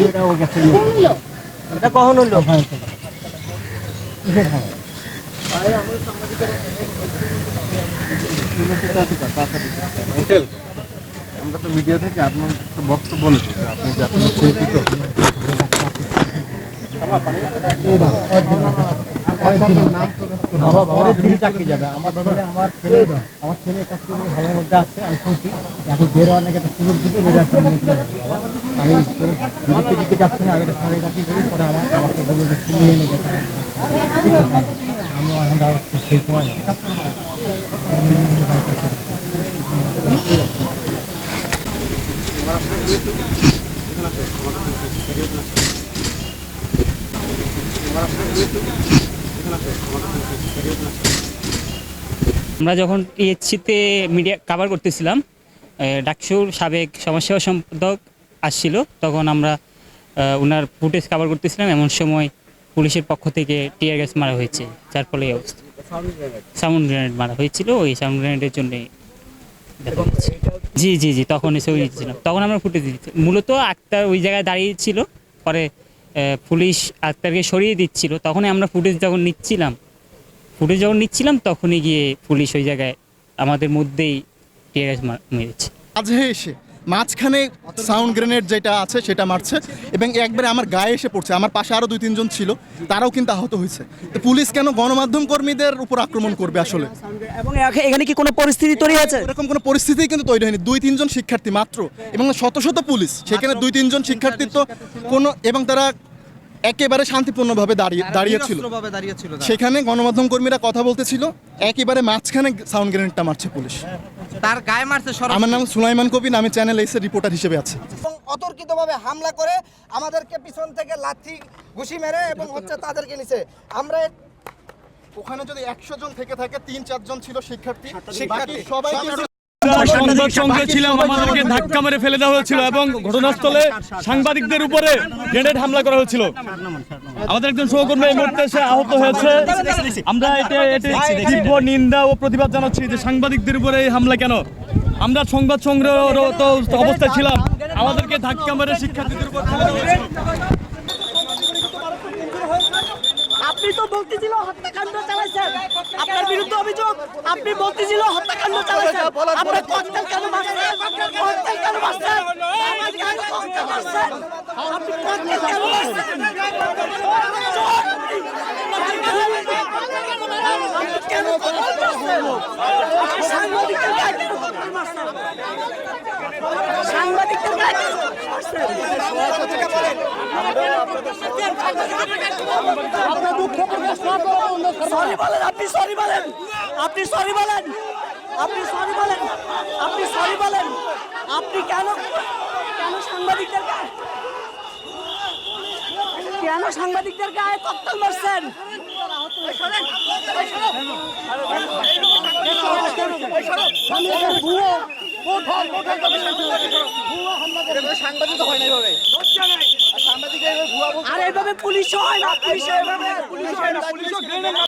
এটা এটা কখন হলো আমরা তো মিডিয়া থেকে আপনার বক্তব্য নিচ্ছি আপনি যে আপনি চিন্তিত বাবা বাবা ফ্রি চাকরি যাবে আমার ছেলে আমার ছেলে, আমার ছেলের কাছ থেকে ভালোর মধ্যে আছে, আমি শুনছি এখন বেরো অনেক একটা সুযোগ দিতে বেরো একটা। আমি বিরক্তি দিতে যাচ্ছি না, আমি একটা সাড়ে চাকরি করি, পরে আমার আমাকে এখন। আমরা যখন টিএসসিতে মিডিয়া কাভার করতেছিলাম ডাকসুর সাবেক সমাজসেবা সম্পাদক আসছিল, তখন আমরা ওনার ফুটেজ কাভার করতেছিলাম, এমন সময় পুলিশের পক্ষ থেকে টিয়ার গ্যাস মারা হয়েছে, যার ফলে এই অবস্থা। সাউন্ড গ্রেনেড মারা হয়েছিল, ওই সাউন্ড গ্রেনেডের জন্য জি জি জি তখন এসে ওই তখন আমরা ফুটেজ দিচ্ছি মূলত আক্তার ওই জায়গায় দাঁড়িয়ে ছিল, পরে পুলিশ আক্তারকে সরিয়ে দিচ্ছিল, তখনই আমরা ফুটেজ যখন নিচ্ছিলাম ফুটেজ যখন নিচ্ছিলাম, তখনই গিয়ে পুলিশ ওই জায়গায় আমাদের মধ্যেই টিয়ার মেরেছে। মাঝে এসে মাঝখানে সাউন্ড গ্রেনেড যেটা আছে সেটা মারছে এবং একবারে আমার গায়ে এসে পড়ছে। আমার পাশে আরও দুই তিনজন ছিল তারাও কিন্তু আহত হয়েছে। তো পুলিশ কেন গণমাধ্যম কর্মীদের উপর আক্রমণ করবে আসলে? এবং এখানে কি কোনো পরিস্থিতি তৈরি হয়েছে? এরকম কোনো পরিস্থিতি কিন্তু তৈরি হয়নি। দুই তিনজন শিক্ষার্থী মাত্র এবং শত শত পুলিশ। সেখানে দুই তিনজন শিক্ষার্থী তো কোনো এবং তারা একেবারে শান্তিপূর্ণভাবে দাঁড়িয়ে দাঁড়িয়েছিল দাঁড়িয়েছিল সেখানে গণমাধ্যম কর্মীরা কথা বলতেছিল একেবারে মাঝখানে সাউন্ড গ্রেনেডটা মারছে পুলিশ। তার গায়ে মারছে সরাসরি আমার নাম সুলাইমান কবির আমি চ্যানেল এসে রিপোর্টার হিসেবে আছি। এবং অতর্কিতভাবে হামলা করে আমাদেরকে পিছন থেকে লাথি ঘুষি মেরে এবং হচ্ছে তাদেরকে নিচে। আমরা ওখানে যদি একশো জন থেকে থাকে তিন চারজন ছিল শিক্ষার্থী। শিক্ষার্থী সবাই সংবাদ সঙ্গে ছিলাম আমাদেরকে ধাক্কা মেরে ফেলে দেওয়া হয়েছিল এবং ঘটনাস্থলে সাংবাদিকদের উপরে গ্রেনেড হামলা করা হয়েছিল। আমাদের একজন সহকর্মী এই মুহূর্তে সে আহত হয়েছে। আমরা এটা এটা তীব্র নিন্দা ও প্রতিবাদ জানাচ্ছি যে সাংবাদিকদের উপরে এই হামলা কেন? আমরা সংবাদ সংগ্রহরত অবস্থায় ছিলাম। আমাদেরকে ধাক্কা মেরে শিক্ষার্থীদের উপর আপনি তো বলতেছিল হত্যাকাণ্ড চালাইছেন। আপনার বিরুদ্ধে অভিযোগ। আপনি বলতেছিল হত্যাকাণ্ড চালাইছেন। আপনি ককটেল কেন মারছেন। ককটেল কেন মারছেন। আপনি কেন ককটেল মারছেন। আপনি ককটেল কেন মারছেন আপনি কেন ককটেল মারছেন আপনি সাংবাদিকদের গায়ে কেন ককটেল মারছেন সাংবাদিকদের গায়ে কেন ককটেল মারছেন সরি বলেন আপনি সরি বলেন আপনি সরি বলেন আপনি সরি বলেন আপনি সরি বলেন আপনি কেন কেন সাংবাদিকদের কেন সাংবাদিকদের গায়ে ককটেল মারছেন আর এভাবে পুলিশ হয় না পুলিশ এভাবে পুলিশ হয় না পুলিশ